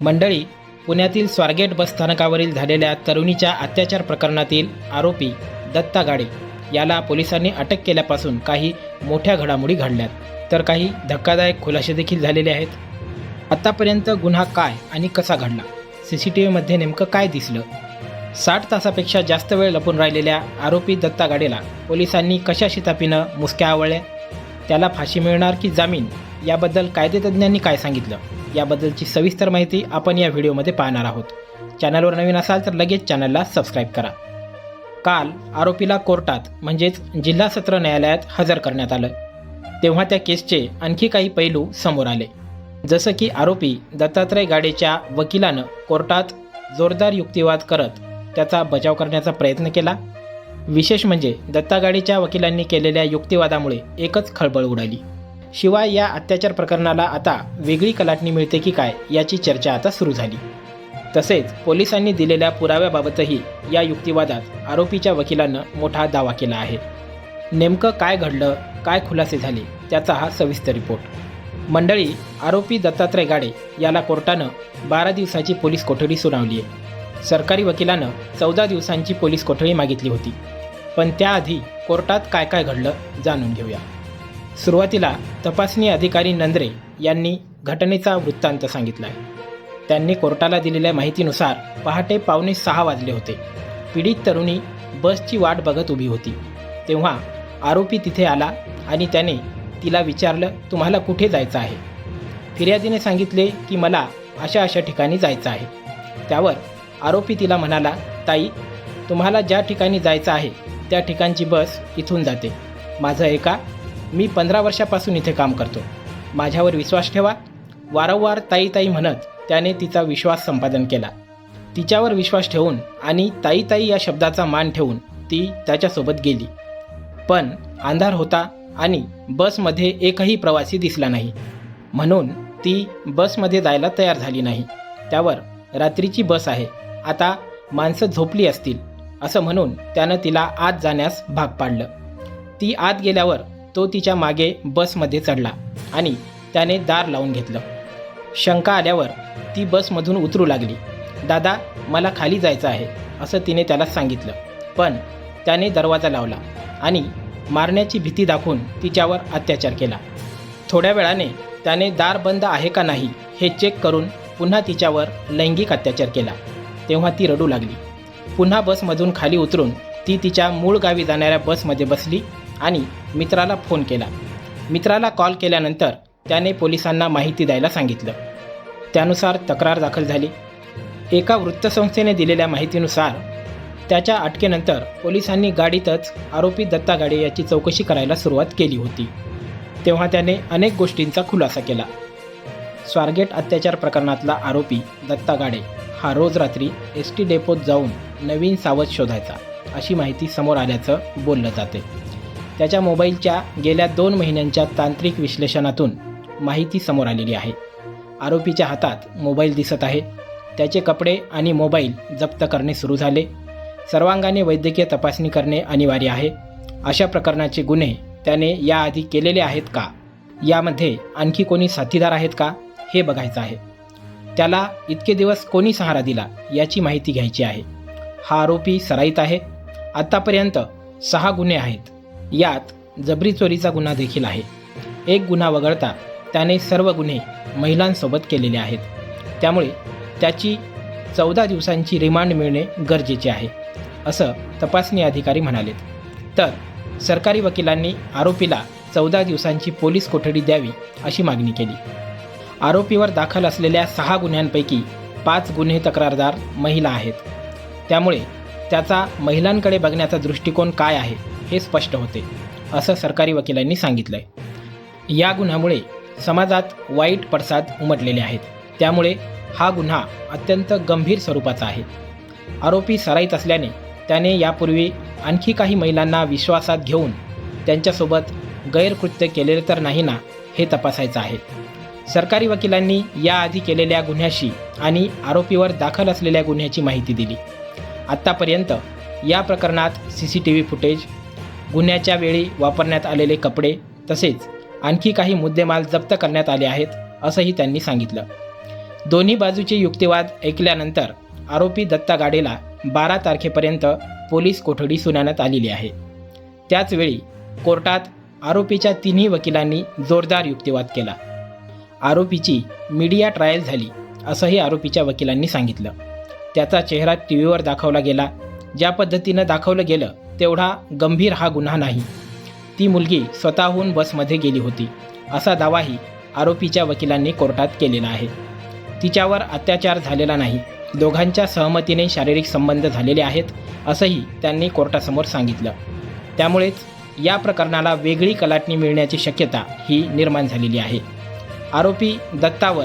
मंडळी पुण्यातील स्वारगेट बसस्थानकावरील झालेल्या तरुणीच्या अत्याचार प्रकरणातील आरोपी दत्ता गाडे याला पोलिसांनी अटक केल्यापासून काही मोठ्या घडामोडी घडल्यात तर काही धक्कादायक खुलासे देखील झालेले आहेत. आत्तापर्यंत गुन्हा काय आणि कसा घडला? सी सी टी व्हीमध्ये नेमकं काय दिसलं? साठ तासापेक्षा जास्त वेळ लपून राहिलेल्या आरोपी दत्ता गाडेला पोलिसांनी कशा शितापीनं मुसक्या आवळल्या? त्याला फाशी मिळणार की जामीन? याबद्दल कायदेतज्ञांनी काय सांगितलं? याबद्दलची सविस्तर माहिती आपण या व्हिडिओमध्ये पाहणार आहोत. चॅनलवर नवीन असाल तर लगेच चॅनलला सबस्क्राईब करा. काल आरोपीला कोर्टात म्हणजेच जिल्हा सत्र न्यायालयात हजर करण्यात आलं. तेव्हा त्या केसचे आणखी काही पैलू समोर आले. जसं की आरोपी दत्तात्रय गाडेच्या वकिलानं कोर्टात जोरदार युक्तिवाद करत त्याचा बचाव करण्याचा प्रयत्न केला. विशेष म्हणजे दत्ता गाडीच्या वकिलांनी केलेल्या युक्तिवादामुळे एकच खळबळ उडाली. शिवाय या अत्याचार प्रकरणाला आता वेगळी कलाटणी मिळते की काय याची चर्चा आता सुरू झाली. तसेच पोलिसांनी दिलेल्या पुराव्याबाबतही या युक्तिवादात आरोपीच्या वकिलानं मोठा दावा केला आहे. नेमकं काय घडलं काय खुलासे झाले त्याचा हा सविस्तर रिपोर्ट. मंडळी आरोपी दत्तात्रय गाडे याला कोर्टानं बारा दिवसाची पोलीस कोठडी सुनावली आहे. सरकारी वकिलानं चौदा दिवसांची पोलीस कोठडी मागितली होती. पण त्याआधी कोर्टात काय काय घडलं जाणून घेऊया. सुरुवातीला तपासणी अधिकारी नंद्रे यांनी घटनेचा वृत्तांत सांगितला आहे त्यांनी कोर्टाला दिलेल्या माहितीनुसार पहाटे पावणे सहा वाजले होते. पीडित तरुणी बसची वाट बघत उभी होती. तेव्हा आरोपी तिथे आला आणि त्याने तिला विचारलं तुम्हाला कुठे जायचं आहे? फिर्यादीने सांगितले की मला अशा अशा ठिकाणी जायचं आहे. त्यावर आरोपी तिला म्हणाला ताई तुम्हाला ज्या ठिकाणी जायचं आहे त्या ठिकाणची बस इथून जाते. माझं एका मी पंधरा वर्षापासून इथे काम करतो. माझ्यावर विश्वास ठेवा. वारंवार ताई ताई म्हणत त्याने तिचा विश्वास संपादन केला. तिच्यावर विश्वास ठेवून आणि ताई ताई या शब्दाचा मान ठेवून ती त्याच्यासोबत गेली. पण अंधार होता आणि बसमध्ये एकही प्रवासी दिसला नाही. म्हणून ती बसमध्ये जायला तयार झाली नाही. त्यावर रात्रीची बस आहे. आता माणसं झोपली असतील असं म्हणून त्यानं तिला आत जाण्यास भाग पाडलं. ती आत गेल्यावर तो तिच्यामागे बसमध्ये चढला आणि त्याने दार लावून घेतलं. शंका आल्यावर ती बसमधून उतरू लागली. दादा मला खाली जायचं आहे असं तिने त्याला सांगितलं. पण त्याने दरवाजा लावला आणि मारण्याची भीती दाखवून तिच्यावर अत्याचार केला. थोड्या वेळाने त्याने दार बंद आहे का नाही हे चेक करून पुन्हा तिच्यावर लैंगिक अत्याचार केला. तेव्हा ती रडू लागली. पुन्हा बसमधून खाली उतरून ती तिच्या मूळ गावी जाणाऱ्या बसमध्ये बसली आणि मित्राला फोन केला. मित्राला कॉल केल्यानंतर त्याने पोलिसांना माहिती द्यायला सांगितलं. त्यानुसार तक्रार दाखल झाली. एका वृत्तसंस्थेने दिलेल्या माहितीनुसार त्याच्या अटकेनंतर पोलिसांनी गाडीतच आरोपी दत्ता गाडे याची चौकशी करायला सुरुवात केली होती. तेव्हा त्याने अनेक गोष्टींचा खुलासा केला. स्वारगेट अत्याचार प्रकरणातला आरोपी दत्ता गाडे हा रोज रात्री एस टी डेपोत जाऊन नवीन सावध शोधायचा अशी माहिती समोर आल्याचं बोललं जाते. त्याच्या मोबाईलच्या गेल्या दोन महिन्यांच्या तांत्रिक विश्लेषणातून माहिती समोर आलेली आहे. आरोपीच्या हातात मोबाईल दिसत आहे. त्याचे कपडे आणि मोबाईल जप्त करणे सुरू झाले. सर्वांगाने वैद्यकीय तपासणी करणे अनिवार्य आहे. अशा प्रकरणाचे गुन्हे त्याने याआधी केलेले आहेत का? यामध्ये आणखी कोणी साथीदार आहेत का? हे बघायचं आहे. त्याला इतके दिवस कोणी सहारा दिला याची माहिती घ्यायची आहे. हा आरोपी सराईत आहे. आत्तापर्यंत सहा गुन्हे आहेत. यात जबरी चोरीचा गुन्हा देखील आहे. एक गुन्हा वगळता त्याने सर्व गुन्हे महिलांसोबत केलेले आहेत. त्यामुळे त्याची चौदा दिवसांची रिमांड मिळणे गरजेचे आहे असं तपासणी अधिकारी म्हणालेत तर सरकारी वकिलांनी आरोपीला चौदा दिवसांची पोलीस कोठडी द्यावी अशी मागणी केली. आरोपीवर दाखल असलेल्या सहा गुन्ह्यांपैकी पाच गुन्हे तक्रारदार महिला आहेत. त्यामुळे त्याचा महिलांकडे बघण्याचा दृष्टिकोन काय आहे हे स्पष्ट होते असं सरकारी वकिलांनी सांगितलंय. या गुन्ह्यामुळे समाजात वाईट पडसाद उमटलेले आहेत. त्यामुळे हा गुन्हा अत्यंत गंभीर स्वरूपाचा आहे. आरोपी सराईत असल्याने त्याने यापूर्वी आणखी काही महिलांना विश्वासात घेऊन त्यांच्यासोबत गैरकृत्य केलेले तर नाही ना हे तपासायचं आहे. सरकारी वकिलांनी याआधी केलेल्या गुन्ह्याशी आणि आरोपीवर दाखल असलेल्या गुन्ह्याची माहिती दिली. आत्तापर्यंत या प्रकरणात C C T V footage गुन्ह्याच्या वेळी वापरण्यात आलेले कपडे तसेच आणखी काही मुद्देमाल जप्त करण्यात आले आहेत असंही त्यांनी सांगितलं. दोन्ही बाजूचे युक्तिवाद ऐकल्यानंतर आरोपी दत्ता गाडेला बारा तारखेपर्यंत पोलीस कोठडी सुनावण्यात आलेली आहे. त्याचवेळी कोर्टात आरोपीच्या तिन्ही वकिलांनी जोरदार युक्तिवाद केला. आरोपीची मीडिया ट्रायल झाली असंही आरोपीच्या वकिलांनी सांगितलं. त्याचा चेहरा टी व्हीवर दाखवला गेला. ज्या पद्धतीनं दाखवलं गेलं तेवढा गंभीर हा गुन्हा नाही. ती मुलगी स्वतःहून बसमध्ये गेली होती. असा दावाही आरोपीच्या वकिलांनी कोर्टात केलेला आहे. तिच्यावर अत्याचार झालेला नाही. दोघांच्या सहमतीने शारीरिक संबंध झालेले आहेत असंही त्यांनी कोर्टासमोर सांगितलं. त्यामुळेच या प्रकरणाला वेगळी कलाटणी मिळण्याची शक्यता ही निर्माण झालेली आहे. आरोपी दत्तावर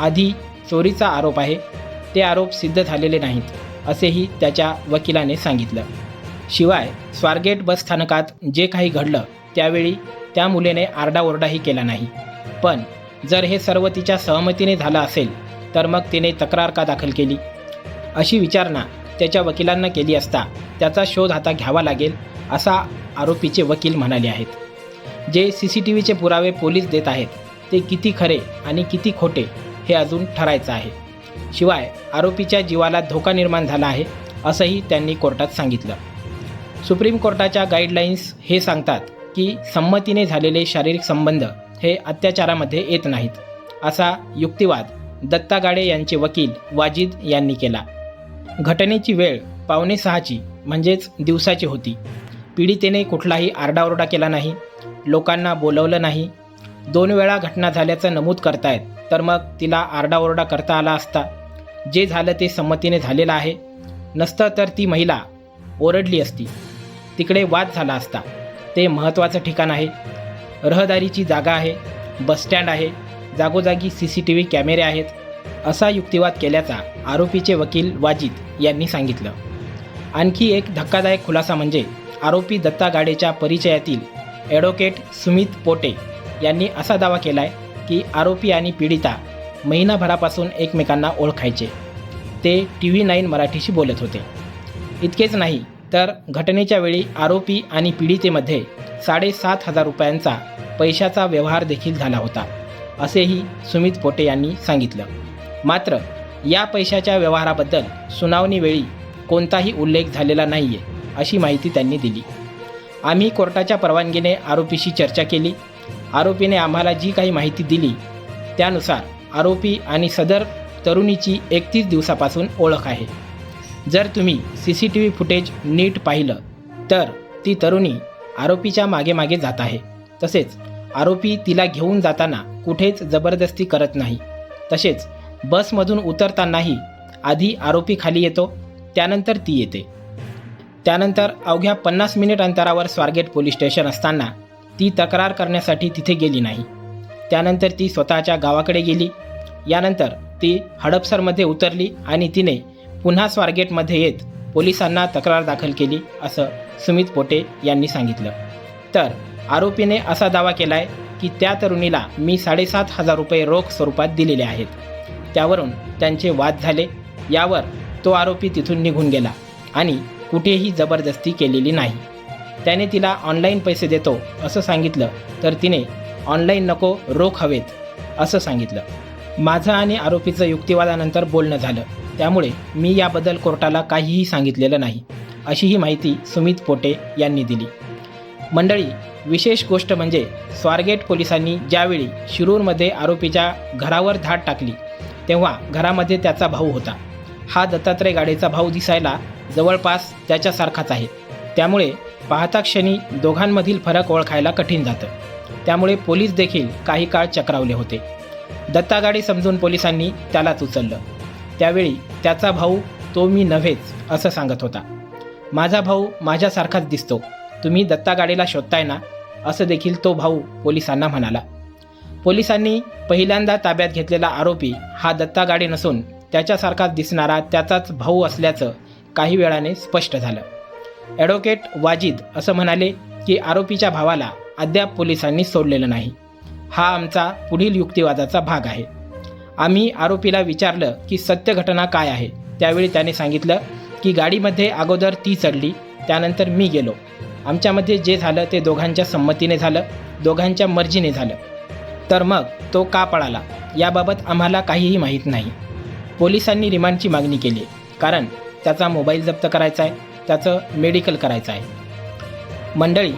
आधी चोरीचा आरोप आहे ते आरोप सिद्ध झालेले नाहीत असेही त्याच्या वकिलाने सांगितलं. शिवाय स्वारगेट बस स्थानकात जे काही घडलं त्यावेळी त्या मुलीने आरडाओरडाही केला नाही. पण जर हे सर्व तिच्या सहमतीने झालं असेल तर मग तिने तक्रार का दाखल केली? अशी विचारणा त्याच्या वकिलांना केली असता त्याचा शोध आता घ्यावा लागेल असा आरोपीचे वकील म्हणाले आहेत. जे सी सी टी व्हीचे पुरावे पोलीस देत आहेत ते किती खरे आणि किती खोटे हे अजून ठरायचं आहे. शिवाय आरोपीच्या जीवाला धोका निर्माण झाला आहे असंही त्यांनी कोर्टात सांगितलं. सुप्रीम कोर्टाच्या गाईडलाईन्स हे सांगतात की संमतीने झालेले शारीरिक संबंध हे अत्याचारामध्ये येत नाहीत असा युक्तिवाद दत्ता गाडे यांचे वकील वाजिद यांनी केला. घटनेची वेळ पावणे सहाची म्हणजेच दिवसाची होती. पीडितेने कुठलाही आरडाओरडा केला नाही लोकांना बोलवलं नाही. दोन वेळा घटना झाल्याचं नमूद करतायत तर मग तिला आरडाओरडा करता आला असता. जे झालं ते संमतीने झालेलं आहे. नसतं तर ती महिला ओरडली असती. तिकडे वाद झाला असता. ते महत्त्वाचं ठिकाण आहे. रहदारीची जागा आहे. बसस्टँड आहे. जागोजागी सी सी टी व्ही कॅमेरे आहेत. असा युक्तिवाद केल्याचा आरोपीचे वकील वाजिद यांनी सांगितलं. आणखी एक धक्कादायक खुलासा म्हणजे आरोपी दत्ता गाडेच्या परिचयातील ॲडव्होकेट सुमित पोटे यांनी असा दावा केला आहे की आरोपी आणि पीडिता महिनाभरापासून एकमेकांना ओळखायचे. ते टी व्ही नाईन मराठीशी बोलत होते. इतकेच नाही तर घटनेच्या वेळी आरोपी आणि पीडितेमध्ये साडेसात हजार रुपयांचा पैशाचा व्यवहार देखील झाला होता असेही सुमित पोटे यांनी सांगितलं. मात्र या पैशाच्या व्यवहाराबद्दल सुनावणीवेळी कोणताही उल्लेख झालेला नाही आहे अशी माहिती त्यांनी दिली. आम्ही कोर्टाच्या परवानगीने आरोपीशी चर्चा केली आरोपीने आम्हाला जी काही माहिती दिली त्यानुसार आरोपी आणि सदर तरुणीची एकतीस दिवसापासून ओळख आहे. जर तुम्ही C C T V footage नीट पाहिलं तर ती तरुणी आरोपीच्या मागे मागे जात आहे. तसेच आरोपी तिला घेऊन जाताना कुठेच जबरदस्ती करत नाही. तसेच बसमधून उतरतानाही आधी आरोपी खाली येतो त्यानंतर ती येते. त्यानंतर अवघ्या पन्नास मिनिट अंतरावर स्वारगेट पोलीस स्टेशन असताना ती तक्रार करण्यासाठी तिथे गेली नाही. त्यानंतर ती स्वतःच्या गावाकडे गेली. यानंतर ती हडपसरमध्ये उतरली आणि तिने पुन्हा स्वारगेटमध्ये येत पोलिसांना तक्रार दाखल केली असं सुमित पोटे यांनी सांगितलं. तर आरोपीने असा दावा केला आहे की त्या तरुणीला मी साडेसात हजार रुपये रोख स्वरूपात दिलेले आहेत. त्यावरून त्यांचे वाद झाले. यावर तो आरोपी तिथून निघून गेला आणि कुठेही जबरदस्ती केलेली नाही. त्याने तिला ऑनलाईन पैसे देतो असं सांगितलं. तर तिने ऑनलाईन नको रोख हवेत असं सांगितलं. माझं आणि आरोपीचं युक्तिवादानंतर बोलणं झालं. त्यामुळे मी याबद्दल कोर्टाला काहीही सांगितलेलं नाही अशीही माहिती सुमित पोटे यांनी दिली. मंडळी विशेष गोष्ट म्हणजे स्वारगेट पोलिसांनी ज्यावेळी शिरूरमध्ये आरोपीच्या घरावर धाड टाकली तेव्हा घरामध्ये त्याचा भाऊ होता. हा दत्तात्रय गाडेचा भाऊ दिसायला जवळपास त्याच्यासारखाच आहे. त्यामुळे पाहता क्षणी दोघांमधील फरक ओळखायला कठीण जातं. त्यामुळे पोलीस देखील काही काळ चक्रावले होते. दत्तागाडी समजून पोलिसांनी त्यालाच उचललं. त्यावेळी त्याचा भाऊ तो मी नव्हेच असं सांगत होता. माझा भाऊ माझ्यासारखाच दिसतो. तुम्ही दत्तागाडीला शोधताय ना? असं देखील तो भाऊ पोलिसांना म्हणाला. पोलिसांनी पहिल्यांदा ताब्यात घेतलेला आरोपी हा दत्तागाडी नसून त्याच्यासारखाच दिसणारा त्याचाच भाऊ असल्याचं काही वेळाने स्पष्ट झालं. ॲडव्होकेट वाजिद असं म्हणाले की आरोपीच्या भावाला अद्याप पोलिसांनी सोडलेलं नाही. हा आमचा पुढील युक्तिवादाचा भाग आहे. आम्ही आरोपीला विचारलं की सत्य घटना काय आहे? त्यावेळी त्याने सांगितलं की गाडीमध्ये अगोदर ती चढली त्यानंतर मी गेलो. आमच्यामध्ये जे झालं ते दोघांच्या संमतीने झालं दोघांच्या मर्जीने झालं. तर मग तो का पळाला? याबाबत आम्हाला काहीही माहीत नाही. पोलिसांनी रिमांडची मागणी केली कारण त्याचा मोबाईल जप्त करायचा आहे. त्याचं मेडिकल करायचं आहे. मंडळी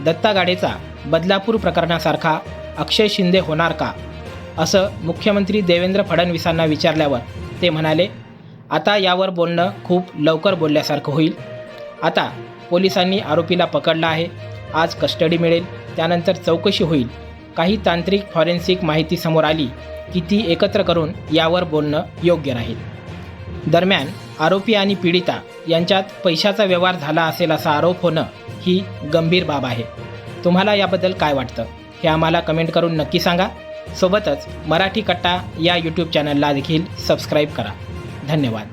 दत्ता गाडेचा बदलापूर प्रकरणासारखा अक्षय शिंदे होणार का? असं मुख्यमंत्री देवेंद्र फडणवीसांना विचारल्यावर ते म्हणाले आता यावर बोलणं खूप लवकर बोलल्यासारखं होईल. आता पोलिसांनी आरोपीला पकडलं आहे. आज कस्टडी मिळेल. त्यानंतर चौकशी होईल. काही तांत्रिक फॉरेन्सिक माहिती समोर आली की ती एकत्र करून यावर बोलणं योग्य राहील. दरम्यान आरोपी आणि पीडिता यांच्यात पैशाचा व्यवहार झाला असेल असा आरोप होणं ही गंभीर बाब आहे. तुम्हाला याबद्दल काय वाटतं? हे आम्हाला कमेंट करून नक्की सांगा. सोबतच मराठी कट्टा या यूट्यूब चॅनलला देखील सबस्क्राईब करा. धन्यवाद.